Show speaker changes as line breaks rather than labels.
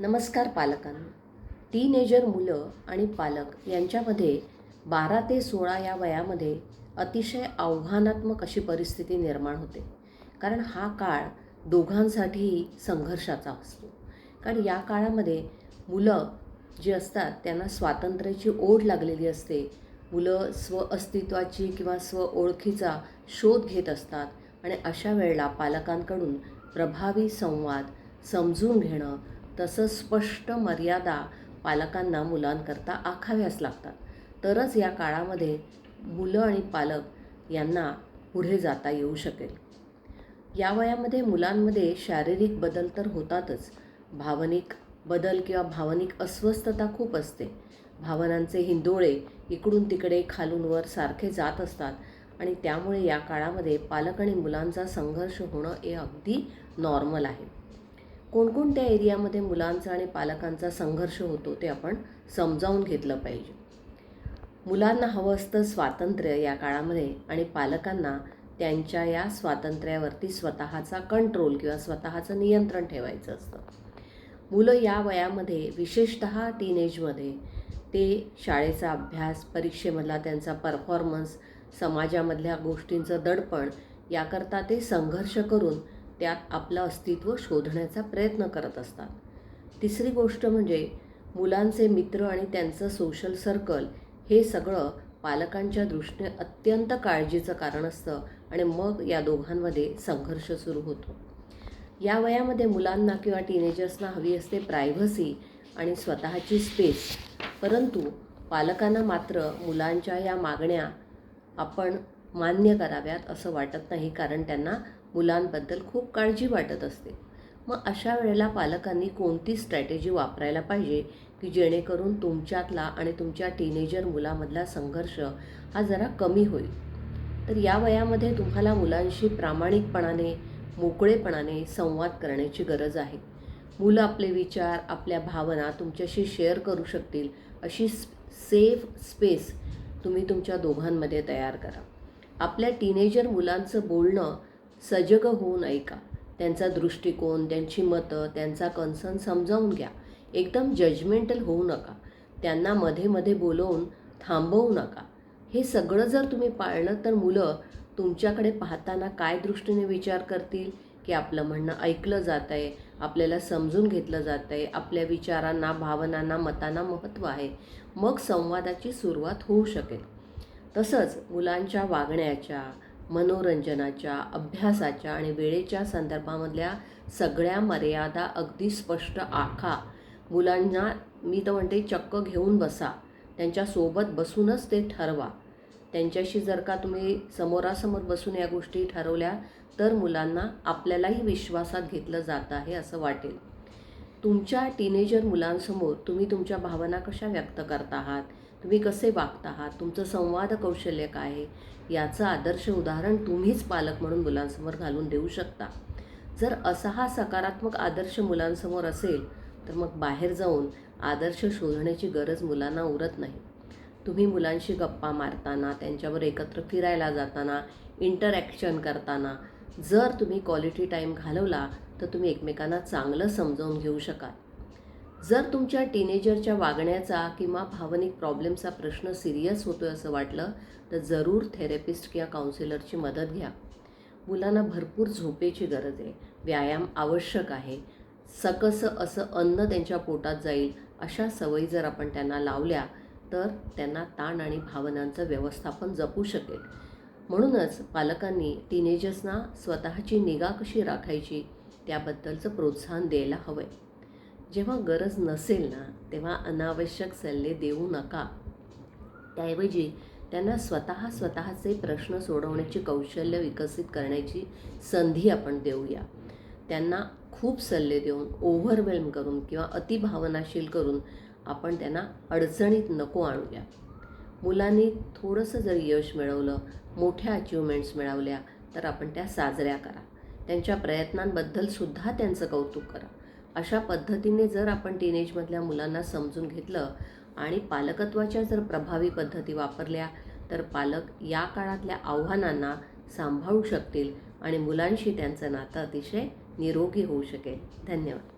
नमस्कार पालकांनो. टीनेजर मुलं आणि पालक यांच्यामध्ये बारा ते सोळा या वयामध्ये अतिशय आव्हानात्मक अशी परिस्थिती निर्माण होते. कारण हा काळ दोघांसाठीही संघर्षाचा असतो. कारण या काळामध्ये मुलं जी असतात त्यांना स्वातंत्र्याची ओढ लागलेली असते. मुलं स्व अस्तित्वाची किंवा स्व ओळखीचा शोध घेत असतात. आणि अशा वेळेला पालकांकडून प्रभावी संवाद समजून घेणं तसं स्पष्ट मर्यादा पालकांना मुलांकरता आखाव्यास लागतात. तरच या काळामध्ये मुलं आणि पालक यांना पुढे जाता येऊ शकेल. या वयामध्ये मुलांमध्ये शारीरिक बदल तर होतातच. भावनिक बदल किंवा भावनिक अस्वस्थता खूप असते. भावनांचे हिंदोळे इकडून तिकडे खालून वर सारखे जात असतात आणि त्यामुळे या काळामध्ये पालक आणि मुलांचा संघर्ष होणं हे अगदी नॉर्मल आहे. कोणकोणत्या एरियामध्ये मुलांचा आणि पालकांचा संघर्ष होतो ते आपण समजावून घेतलं पाहिजे. मुलांना हवं असतं स्वातंत्र्य या काळामध्ये आणि पालकांना त्यांच्या या स्वातंत्र्यावरती स्वतःचा कंट्रोल किंवा स्वतःचं नियंत्रण ठेवायचं असतं. मुलं या वयामध्ये विशेषत टीनेजमध्ये ते शाळेचा अभ्यास परीक्षेमधला त्यांचा परफॉर्मन्स समाजामधल्या गोष्टींचं दडपण याकरता ते संघर्ष करून त्यात आपलं अस्तित्व शोधण्याचा प्रयत्न करत असतात. तिसरी गोष्ट म्हणजे मुलांचे मित्र आणि त्यांचं सोशल सर्कल हे सगळं पालकांच्या दृष्टीने अत्यंत काळजीचं कारण असतं आणि मग या दोघांमध्ये संघर्ष सुरू होतो. या वयामध्ये मुलांना किंवा टीनेजर्सना हवी असते प्रायव्हसी आणि स्वतःची स्पेस परंतु पालकांना मात्र मुलांच्या या मागण्या आपण मान्य कराव्यात असं वाटत नाही कारण त्यांना मुलांबद्दल खूप काळजी वाटत असते. मग अशा वेळेला पालकांनी कोणती स्ट्रॅटेजी वापरायला पाहिजे की जेणेकरून तुमच्यातला आणि तुमच्या टीनेजर मुलामधला संघर्ष हा जरा कमी होईल? तर या वयामध्ये तुम्हाला मुलांशी प्रामाणिकपणाने मोकळेपणाने संवाद करण्याची गरज आहे. मुलं आपले विचार आपल्या भावना तुमच्याशी शेअर करू शकतील. अशी सेफ स्पेस तुम्ही तुमच्या दोघांमध्ये तयार करा. आपल्या टीनेजर मुलांचं बोलणं सजग होऊन ऐका. त्यांचा दृष्टिकोन त्यांची मतं त्यांचा कन्सर्न समजावून घ्या. एकदम जजमेंटल होऊ नका. त्यांना मध्ये मध्ये बोलवून थांबवू नका. हे सगळं जर तुम्ही पाळलं तर मुलं तुमच्याकडे पाहताना काय दृष्टीने विचार करतील? की आपलं म्हणणं ऐकलं जात आहे आपल्याला समजून घेतलं जात आहे आपल्या विचारांना भावनांना मतांना महत्त्व आहे. मग संवादाची सुरुवात होऊ शकेल. तसंच मुलांच्या वागण्याच्या मनोरंजनाच्या अभ्यासाच्या आणि वेळेच्या संदर्भामधल्या सगळ्या मर्यादा अगदी स्पष्ट आखा. मुलांना मी तर म्हणते चक्क घेऊन बसा. त्यांच्यासोबत बसूनच ते ठरवा. त्यांच्याशी जर का तुम्ही समोरासमोर बसून या गोष्टी ठरवल्या तर मुलांना आपल्यालाही विश्वासात घेतलं जात आहे असं वाटेल. तुमच्या टीनेजर मुलांसमोर तुम्ही तुमच्या भावना कशा व्यक्त करता आहात तुम्ही कसे वागता आहात तुमचं संवाद कौशल्य काय आहे? याचं आदर्श उदाहरण तुम्हीच पालक म्हणून मुलांसमोर घालून देऊ शकता. जर असा हा सकारात्मक आदर्श मुलांसमोर असेल तर मग बाहेर जाऊन आदर्श शोधण्याची गरज मुलांना उरत नाही. तुम्ही मुलांशी गप्पा मारताना त्यांच्यावर एकत्र फिरायला जाताना इंटरॅक्शन करताना जर तुम्ही क्वालिटी टाईम घालवला तर तुम्ही एकमेकांना चांगलं समजावून घेऊ शकाल. जर तुमच्या टीनेजरच्या वागण्याचा किंवा भावनिक प्रॉब्लेमचा प्रश्न सिरियस होतोय असं वाटलं तर जरूर थेरपिस्ट किंवा काउन्सिलरची मदत घ्या. मुलांना भरपूर झोपेची गरज आहे. व्यायाम आवश्यक आहे. सकसं असं अन्न त्यांच्या पोटात जाईल अशा सवयी जर आपण त्यांना लावल्या तर त्यांना ताण आणि भावनांचं व्यवस्थापन जपू शकेल. म्हणूनच पालकांनी टीनेजर्सना स्वतःची निगा कशी राखायची त्याबद्दलचं प्रोत्साहन द्यायला हवं आहे जेव्हा गरज नसेल ना तेव्हा अनावश्यक सल्ले देऊ नका. त्याऐवजी त्यांना स्वतः स्वतःचे प्रश्न सोडवण्याची कौशल्य विकसित करण्याची संधी आपण देऊया. त्यांना खूप सल्ले देऊन ओव्हरवेल्म करून किंवा अतिभावनाशील करून आपण त्यांना अडचणीत नको आणूया. मुलांनी थोडंसं जर यश मिळवलं मोठ्या अचिव्हमेंट्स मिळवल्या तर आपण त्या साजऱ्या करा. त्यांच्या प्रयत्नांबद्दल सुद्धा त्यांचं कौतुक करा. अशा पद्धतीने जर आपण टीनेजमधल्या मुलांना समजून घेतलं आणि पालकत्वाच्या जर प्रभावी पद्धती वापरल्या तर पालक या काळातल्या आव्हानांना सांभाळू शकतील आणि मुलांशी त्यांचं नातं अतिशय निरोगी होऊ शकेल. धन्यवाद.